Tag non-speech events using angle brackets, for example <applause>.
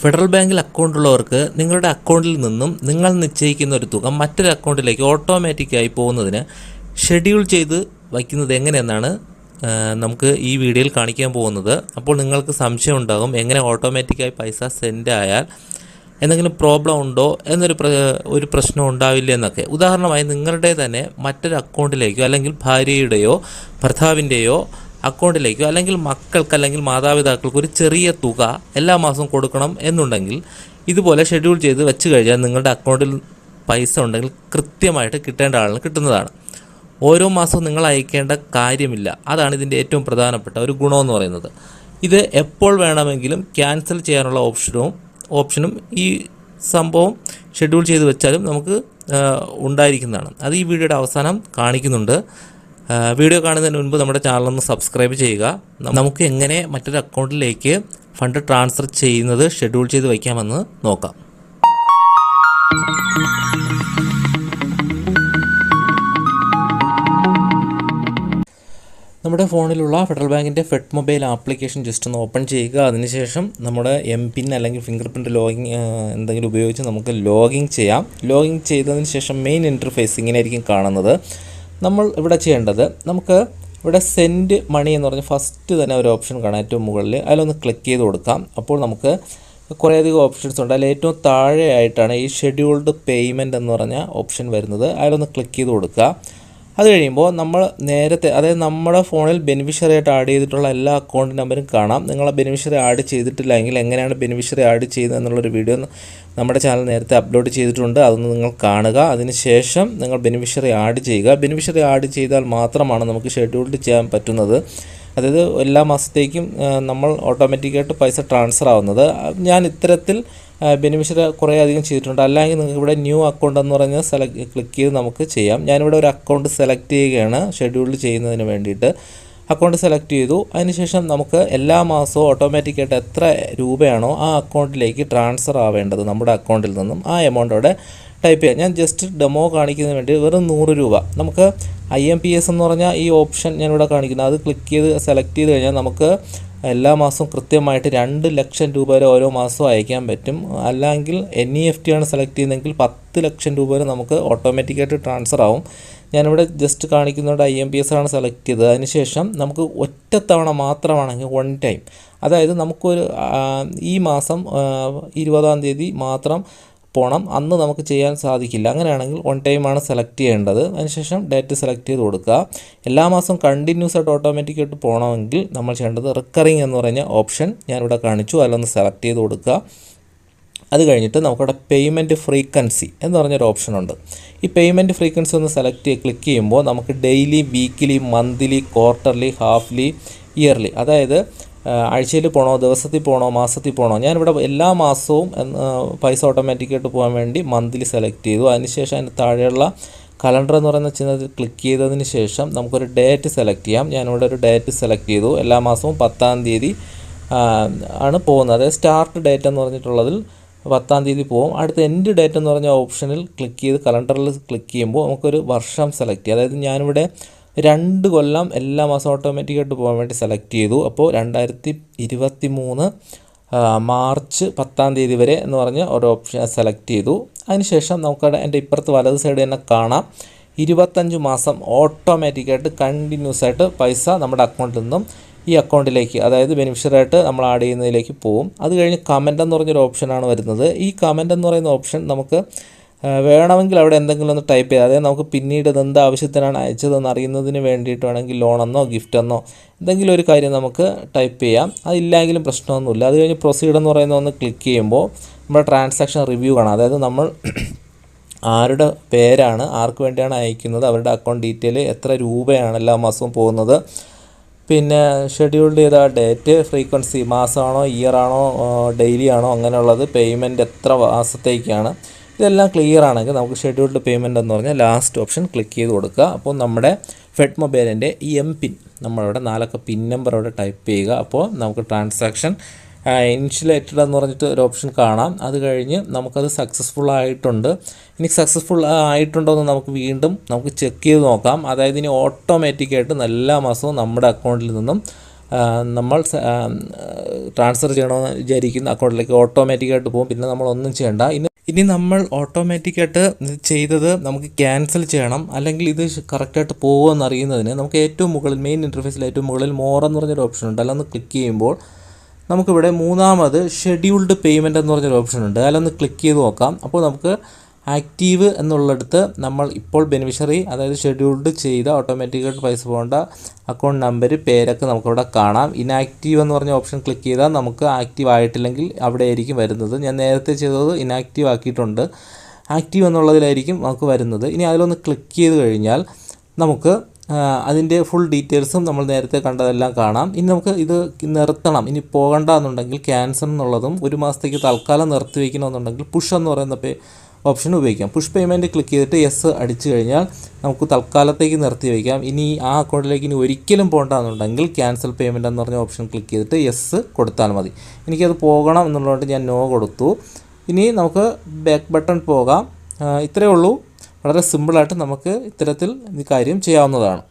Federal ബാങ്കിൽ അക്കൗണ്ടുള്ളവർക്ക് നിങ്ങളുടെ അക്കൗണ്ടിൽ നിന്നും നിങ്ങൾ നിശ്ചയിക്കുന്ന ഒരു തുക മറ്റൊരു അക്കൗണ്ടിലേക്ക് ഓട്ടോമാറ്റിക്കായി പോകുന്നതിന് ഷെഡ്യൂൾ ചെയ്ത് വയ്ക്കുന്നത് എങ്ങനെയെന്നാണ് നമുക്ക് ഈ വീഡിയോയിൽ കാണിക്കാൻ പോകുന്നത്. അപ്പോൾ നിങ്ങൾക്ക് സംശയം ഉണ്ടാകും എങ്ങനെ ഓട്ടോമാറ്റിക്കായി പൈസ സെൻഡ് ആയാൽ എന്തെങ്കിലും പ്രോബ്ലം ഉണ്ടോ എന്നൊരു ഒരു പ്രശ്നം ഉണ്ടാവില്ല എന്നൊക്കെ. ഉദാഹരണമായി നിങ്ങളുടെ തന്നെ മറ്റൊരു അക്കൗണ്ടിലേക്കോ അല്ലെങ്കിൽ ഭാര്യയുടെയോ ഭർത്താവിന്റെയോ അക്കൗണ്ടിലേക്കോ അല്ലെങ്കിൽ മക്കൾക്ക് അല്ലെങ്കിൽ മാതാപിതാക്കൾക്ക് ഒരു ചെറിയ തുക എല്ലാ മാസവും കൊടുക്കണം എന്നുണ്ടെങ്കിൽ ഇതുപോലെ ഷെഡ്യൂൾ ചെയ്ത് വെച്ച് കഴിഞ്ഞാൽ നിങ്ങളുടെ അക്കൗണ്ടിൽ പൈസ ഉണ്ടെങ്കിൽ കൃത്യമായിട്ട് കിട്ടേണ്ട ആളിന് കിട്ടുന്നതാണ്. ഓരോ മാസവും നിങ്ങൾ അയക്കേണ്ട കാര്യമില്ല. അതാണ് ഇതിന്റെ ഏറ്റവും പ്രധാനപ്പെട്ട ഒരു ഗുണമെന്ന് പറയുന്നത്. ഇത് എപ്പോൾ വേണമെങ്കിലും ക്യാൻസൽ ചെയ്യാനുള്ള ഓപ്ഷനും ഓപ്ഷനും ഈ സംഭവം ഷെഡ്യൂൾ ചെയ്ത് വെച്ചാലും നമുക്ക് ഉണ്ടായിരിക്കുന്നതാണ്. അത് ഈ വീഡിയോയുടെ അവസാനം കാണിക്കുന്നുണ്ട്. വീഡിയോ കാണുന്നതിന് മുൻപ് നമ്മുടെ ചാനൽ ഒന്ന് സബ്സ്ക്രൈബ് ചെയ്യുക. നമുക്ക് എങ്ങനെ മറ്റൊരു അക്കൗണ്ടിലേക്ക് ഫണ്ട് ട്രാൻസ്ഫർ ചെയ്യുന്നത് ഷെഡ്യൂൾ ചെയ്ത് വയ്ക്കാമെന്ന് നോക്കാം. നമ്മുടെ ഫോണിലുള്ള ഫെഡറൽ ബാങ്കിന്റെ ഫെഡ് മൊബൈൽ ആപ്ലിക്കേഷൻ ജസ്റ്റ് ഒന്ന് ഓപ്പൺ ചെയ്യുക. അതിനുശേഷം നമ്മുടെ എം പിൻ അല്ലെങ്കിൽ ഫിംഗർ പ്രിന്റ് ലോഗിൻ എന്തെങ്കിലും ഉപയോഗിച്ച് നമുക്ക് ലോഗിൻ ചെയ്യാം. ലോഗിൻ ചെയ്തതിന് ശേഷം മെയിൻ ഇന്റർഫേസ് ഇങ്ങനെ ആയിരിക്കും കാണുന്നത്. നമ്മൾ ഇവിടെ ചെയ്യേണ്ടത് നമുക്ക് ഇവിടെ സെൻഡ് മണി എന്ന് പറഞ്ഞ് ഫസ്റ്റ് തന്നെ ഒരു ഓപ്ഷൻ കാണാം. ഏറ്റവും മുകളിൽ. അതിലൊന്ന് ക്ലിക്ക് ചെയ്ത് കൊടുക്കാം. അപ്പോൾ നമുക്ക് കുറേയധികം ഓപ്ഷൻസ് ഉണ്ട്. അതിൽ ഏറ്റവും താഴെയായിട്ടാണ് ഈ ഷെഡ്യൂൾഡ് പേയ്മെന്റ് എന്ന് പറഞ്ഞ ഓപ്ഷൻ വരുന്നത്. അതിലൊന്ന് ക്ലിക്ക് ചെയ്ത് കൊടുക്കുക. അത് കഴിയുമ്പോൾ നമ്മൾ നേരത്തെ അതായത് നമ്മുടെ ഫോണിൽ ബെനിഫിഷ്യറി ആയിട്ട് ആഡ് ചെയ്തിട്ടുള്ള എല്ലാ അക്കൗണ്ട് നമ്പറും കാണാം. നിങ്ങൾ ബെനിഫിഷ്യറി ആഡ് ചെയ്തിട്ടില്ല എങ്കിൽ എങ്ങനെയാണ് ബെനിഫിഷ്യറി ആഡ് ചെയ്യുന്നത് എന്നുള്ളൊരു വീഡിയോ നമ്മുടെ ചാനൽ നേരത്തെ അപ്ലോഡ് ചെയ്തിട്ടുണ്ട്. അതൊന്ന് നിങ്ങൾ കാണുക. അതിനുശേഷം നിങ്ങൾ ബെനിഫിഷ്യറി ആഡ് ചെയ്യുക. ബെനിഫിഷ്യറി ആഡ് ചെയ്താൽ മാത്രമാണ് നമുക്ക് ഷെഡ്യൂൾഡ് ചെയ്യാൻ പറ്റുന്നത്. അതായത് എല്ലാ മാസത്തേക്കും നമ്മൾ ഓട്ടോമാറ്റിക്കായിട്ട് പൈസ ട്രാൻസ്ഫർ ആവുന്നത്. ഞാൻ ഇത്തരത്തിൽ ബെനിഫിഷ്യറി കുറേ അധികം ചെയ്തിട്ടുണ്ട്. അല്ലെങ്കിൽ നിങ്ങൾക്ക് ഇവിടെ ന്യൂ അക്കൗണ്ട് എന്ന് പറഞ്ഞ് സെലക്ട് ക്ലിക്ക് ചെയ്ത് നമുക്ക് ചെയ്യാം. ഞാനിവിടെ ഒരു അക്കൗണ്ട് സെലക്ട് ചെയ്യുകയാണ്. ഷെഡ്യൂൾ ചെയ്യുന്നതിന് വേണ്ടിയിട്ട് അക്കൗണ്ട് സെലക്ട് ചെയ്തു. അതിനുശേഷം നമുക്ക് എല്ലാ മാസവും ഓട്ടോമാറ്റിക്കായിട്ട് എത്ര രൂപയാണോ ആ അക്കൗണ്ടിലേക്ക് ട്രാൻസ്ഫർ ആവേണ്ടത് നമ്മുടെ അക്കൗണ്ടിൽ നിന്നും ആ എമൗണ്ട് അവിടെ ടൈപ്പ് ചെയ്യാം. ഞാൻ ജസ്റ്റ് ഡെമോ കാണിക്കുന്നതിന് വേണ്ടി വെറും നൂറ് രൂപ. നമുക്ക് ഐ എം പി എസ് എന്ന് പറഞ്ഞാൽ ഈ ഓപ്ഷൻ ഞാനിവിടെ കാണിക്കുന്നത് അത് ക്ലിക്ക് ചെയ്ത് സെലക്ട് ചെയ്ത് കഴിഞ്ഞാൽ നമുക്ക് എല്ലാ മാസവും കൃത്യമായിട്ട് രണ്ട് ലക്ഷം രൂപ വരെ ഓരോ മാസവും അയക്കാൻ പറ്റും. അല്ലെങ്കിൽ എൻ ഇ എഫ് ടി ആണ് സെലക്ട് ചെയ്യുന്നതെങ്കിൽ പത്ത് ലക്ഷം രൂപ വരെ നമുക്ക് ഓട്ടോമാറ്റിക്കായിട്ട് ട്രാൻസ്ഫർ ആവും. ഞാനിവിടെ ജസ്റ്റ് കാണിക്കുന്നതുകൊണ്ട് ഐ എം പി എസ് ആണ് സെലക്ട് ചെയ്തത്. അതിനുശേഷം നമുക്ക് ഒറ്റത്തവണ മാത്രമാണെങ്കിൽ വൺ ടൈം അതായത് നമുക്കൊരു ഈ മാസം ഇരുപതാം തീയതി മാത്രം പോകണം അന്ന് നമുക്ക് ചെയ്യാൻ സാധിക്കില്ല. അങ്ങനെയാണെങ്കിൽ വൺ ടൈം ആണ് സെലക്ട് ചെയ്യേണ്ടത്. അതിനുശേഷം ഡേറ്റ് സെലക്ട് ചെയ്ത് കൊടുക്കുക. എല്ലാ മാസവും കണ്ടിന്യൂസ് ആയിട്ട് ഓട്ടോമാറ്റിക് ആയിട്ട് പോകണമെങ്കിൽ നമ്മൾ ചെയ്യേണ്ടത് റിക്കറിങ് എന്ന് പറഞ്ഞ ഓപ്ഷൻ ഞാനിവിടെ കാണിച്ചു. അതിലൊന്ന് സെലക്ട് ചെയ്ത് കൊടുക്കുക. അത് കഴിഞ്ഞിട്ട് നമുക്കവിടെ പേയ്മെന്റ് ഫ്രീക്വൻസി എന്ന് പറഞ്ഞൊരു ഓപ്ഷൻ ഉണ്ട്. ഈ പേയ്മെന്റ് ഫ്രീക്വൻസി ഒന്ന് സെലക്ട് ചെയ്ത് ക്ലിക്ക് ചെയ്യുമ്പോൾ നമുക്ക് daily weekly monthly quarterly halfly yearly അതായത് ആഴ്ചയിൽ പോകണോ ദിവസത്തിൽ പോകണോ മാസത്തിൽ പോകണോ ഞാനിവിടെ എല്ലാ മാസവും പൈസ ഓട്ടോമാറ്റിക്കായിട്ട് പോകാൻ വേണ്ടി മന്ത്ലി സെലക്ട് ചെയ്തു. അതിനുശേഷം അതിന് താഴെയുള്ള കലണ്ടർ എന്ന് പറയുന്ന ചിഹ്നത്തിൽ ക്ലിക്ക് ചെയ്തതിന് ശേഷം നമുക്കൊരു ഡേറ്റ് സെലക്ട് ചെയ്യാം. ഞാനിവിടെ ഒരു ഡേറ്റ് സെലക്ട് ചെയ്തു. എല്ലാ മാസവും പത്താം തീയതി ആണ് പോകുന്നത്. അതായത് സ്റ്റാർട്ട് ഡേറ്റ് എന്ന് പറഞ്ഞിട്ടുള്ളതിൽ പത്താം തീയതി പോകും. അടുത്ത എൻഡ് ഡേറ്റ് എന്ന് പറഞ്ഞ ഓപ്ഷനിൽ ക്ലിക്ക് ചെയ്ത് കലണ്ടറിൽ ക്ലിക്ക് ചെയ്യുമ്പോൾ നമുക്കൊരു വർഷം സെലക്ട് ചെയ്യാം. അതായത് ഞാനിവിടെ രണ്ട് കൊല്ലം എല്ലാ മാസം ഓട്ടോമാറ്റിക്കായിട്ട് പോകാൻ വേണ്ടി സെലക്ട് ചെയ്തു. അപ്പോൾ രണ്ടായിരത്തി ഇരുപത്തി മൂന്ന് മാർച്ച് പത്താം തീയതി വരെ എന്ന് പറഞ്ഞ് ഒരു ഓപ്ഷൻ സെലക്ട് ചെയ്തു. അതിനുശേഷം നമുക്കവിടെ എന്റെ ഇപ്പുറത്ത് വലത് സൈഡ് തന്നെ കാണാം. ഇരുപത്തഞ്ച് മാസം ഓട്ടോമാറ്റിക്കായിട്ട് കണ്ടിന്യൂസ് ആയിട്ട് പൈസ നമ്മുടെ അക്കൗണ്ടിൽ നിന്നും ഈ അക്കൗണ്ടിലേക്ക് അതായത് ബെനിഫിഷ്യറായിട്ട് നമ്മൾ ആഡ് ചെയ്യുന്നതിലേക്ക് പോകും അത് കഴിഞ്ഞ് കമന്റ് എന്ന് പറഞ്ഞൊരു ഓപ്ഷനാണ് വരുന്നത്. ഈ കമന്റ് എന്ന് പറയുന്ന ഓപ്ഷൻ നമുക്ക് വേണമെങ്കിൽ അവിടെ എന്തെങ്കിലും ഒന്ന് ടൈപ്പ് ചെയ്യാം അതായത് നമുക്ക് പിന്നീട് ഇത് എന്ത് ആവശ്യത്തിനാണ് അയച്ചതെന്ന് അറിയുന്നതിന് വേണ്ടിയിട്ട് വേണമെങ്കിൽ ലോണെന്നോ ഗിഫ്റ്റെന്നോ എന്തെങ്കിലും ഒരു കാര്യം നമുക്ക് ടൈപ്പ് ചെയ്യാം. അതില്ലെങ്കിലും പ്രശ്നമൊന്നുമില്ല. അത് കഴിഞ്ഞ് പ്രൊസീഡ് എന്ന് പറയുന്ന ഒന്ന് ക്ലിക്ക് ചെയ്യുമ്പോൾ നമ്മുടെ ട്രാൻസാക്ഷൻ റിവ്യൂ കാണാം. അതായത് നമ്മൾ <clears throat> ആരുടെ പേരാണ് ആർക്ക് വേണ്ടിയാണ് അയക്കുന്നത് അവരുടെ അക്കൗണ്ട് ഡീറ്റെയിൽ എത്ര രൂപയാണ് എല്ലാ മാസവും പോകുന്നത്. പിന്നെ ഷെഡ്യൂൾഡ് ചെയ്ത ഡേറ്റ് ഫ്രീക്വൻസി മാസമാണോ ഇയർ ആണോ ഡെയിലി ആണോ അങ്ങനെയുള്ളത് പേയ്മെന്റ് എത്ര മാസത്തേക്കാണ്. ഇതെല്ലാം ക്ലിയർ ആണെങ്കിൽ നമുക്ക് ഷെഡ്യൂൾഡ് പേയ്മെന്റ് എന്ന് പറഞ്ഞാൽ ലാസ്റ്റ് ഓപ്ഷൻ ക്ലിക്ക് ചെയ്ത് കൊടുക്കുക. അപ്പോൾ നമ്മുടെ ഫെഡ് മൊബൈലിന്റെ ഈ എം പിൻ നമ്മളിവിടെ നാലക്ക പിൻ നമ്പർ അവിടെ ടൈപ്പ് ചെയ്യുക. അപ്പോൾ നമുക്ക് ട്രാൻസാക്ഷൻ ഇനിഷ്യലേറ്റഡ് എന്ന് പറഞ്ഞിട്ട് ഒരു ഓപ്ഷൻ കാണാം. അത് കഴിഞ്ഞ് നമുക്കത് സക്സസ്ഫുൾ ആയിട്ടുണ്ട്. ഇനി സക്സസ്ഫുൾ ആയിട്ടുണ്ടോ എന്ന് നമുക്ക് വീണ്ടും നമുക്ക് ചെക്ക് ചെയ്ത് നോക്കാം. അതായത് ഇനി ഓട്ടോമാറ്റിക്കായിട്ട് എല്ലാ മാസവും നമ്മുടെ അക്കൗണ്ടിൽ നിന്നും നമ്മൾ ട്രാൻസ്ഫർ ചെയ്യണമെന്ന് വിചാരിക്കുന്ന അക്കൗണ്ടിലേക്ക് ഓട്ടോമാറ്റിക്കായിട്ട് പോകും. പിന്നെ നമ്മളൊന്നും ചെയ്യണ്ട. ഇനി ഇനി നമ്മൾ ഓട്ടോമാറ്റിക്കായിട്ട് ചെയ്തത് നമുക്ക് ക്യാൻസൽ ചെയ്യണം. അല്ലെങ്കിൽ ഇത് കറക്റ്റായിട്ട് പോകുമെന്ന് അറിയുന്നതിന് നമുക്ക് ഏറ്റവും മുകളിൽ മെയിൻ ഇന്റർഫേസിൽ ഏറ്റവും മുകളിൽ മോർ പറഞ്ഞൊരു ഓപ്ഷൻ ഉണ്ട്. അല്ലൊന്ന് ക്ലിക്ക് ചെയ്യുമ്പോൾ നമുക്കിവിടെ മൂന്നാമത് ഷെഡ്യൂൾഡ് പേയ്മെന്റ് എന്ന് പറഞ്ഞൊരു ഓപ്ഷൻ ഉണ്ട്. അതിലൊന്ന് ക്ലിക്ക് ചെയ്ത് നോക്കാം. അപ്പോൾ നമുക്ക് ആക്റ്റീവ് എന്നുള്ളിടത്ത് നമ്മൾ ഇപ്പോൾ ബെനിഫിഷ്യറി അതായത് ഷെഡ്യൂൾഡ് ചെയ്ത ഓട്ടോമാറ്റിക്കായിട്ട് പൈസ പോകേണ്ട അക്കൗണ്ട് നമ്പർ പേരൊക്കെ നമുക്കിവിടെ കാണാം. ഇനാക്റ്റീവ് എന്ന് പറഞ്ഞ ഓപ്ഷൻ ക്ലിക്ക് ചെയ്താൽ നമുക്ക് ആക്റ്റീവ് ആയിട്ടില്ലെങ്കിൽ അവിടെ ആയിരിക്കും വരുന്നത്. ഞാൻ നേരത്തെ ചെയ്തത് ഇനാക്റ്റീവ് ആക്കിയിട്ടുണ്ട്. ആക്റ്റീവ് എന്നുള്ളതിലായിരിക്കും നമുക്ക് വരുന്നത്. ഇനി അതിലൊന്ന് ക്ലിക്ക് ചെയ്ത് കഴിഞ്ഞാൽ നമുക്ക് അതിന്റെ ഫുൾ ഡീറ്റെയിൽസും നമ്മൾ നേരത്തെ കണ്ടതെല്ലാം കാണാം. ഇനി നമുക്ക് ഇത് നിർത്തണം. ഇനി പോകണ്ട എന്നുണ്ടെങ്കിൽ ക്യാൻസൽ എന്നുള്ളതും ഒരു മാസത്തേക്ക് തൽക്കാലം നിർത്തി വയ്ക്കണമെന്നുണ്ടെങ്കിൽ പുഷ് എന്ന് പറയുന്ന പേ ഓപ്ഷൻ ഉപയോഗിക്കാം. പുഷ് പേയ്മെന്റ് ക്ലിക്ക് ചെയ്തിട്ട് യെസ് അടിച്ചു കഴിഞ്ഞാൽ നമുക്ക് തൽക്കാലത്തേക്ക് നിർത്തി വയ്ക്കാം. ഇനി ആ അക്കൗണ്ടിലേക്ക് ഇനി ഒരിക്കലും പോകണ്ടെന്നുണ്ടെങ്കിൽ ക്യാൻസൽ പേയ്മെന്റ് എന്ന് പറഞ്ഞ ഓപ്ഷൻ ക്ലിക്ക് ചെയ്തിട്ട് യെസ് കൊടുത്താൽ മതി. എനിക്കത് പോകണം എന്നുള്ളതുകൊണ്ട് ഞാൻ നോ കൊടുത്തു. ഇനി നമുക്ക് ബാക്ക് ബട്ടൺ പോകാം. ഇത്രയേ ഉള്ളൂ. വളരെ സിമ്പിളായിട്ട് നമുക്ക് ഇത്തരത്തിൽ ഈ കാര്യം ചെയ്യാവുന്നതാണ്.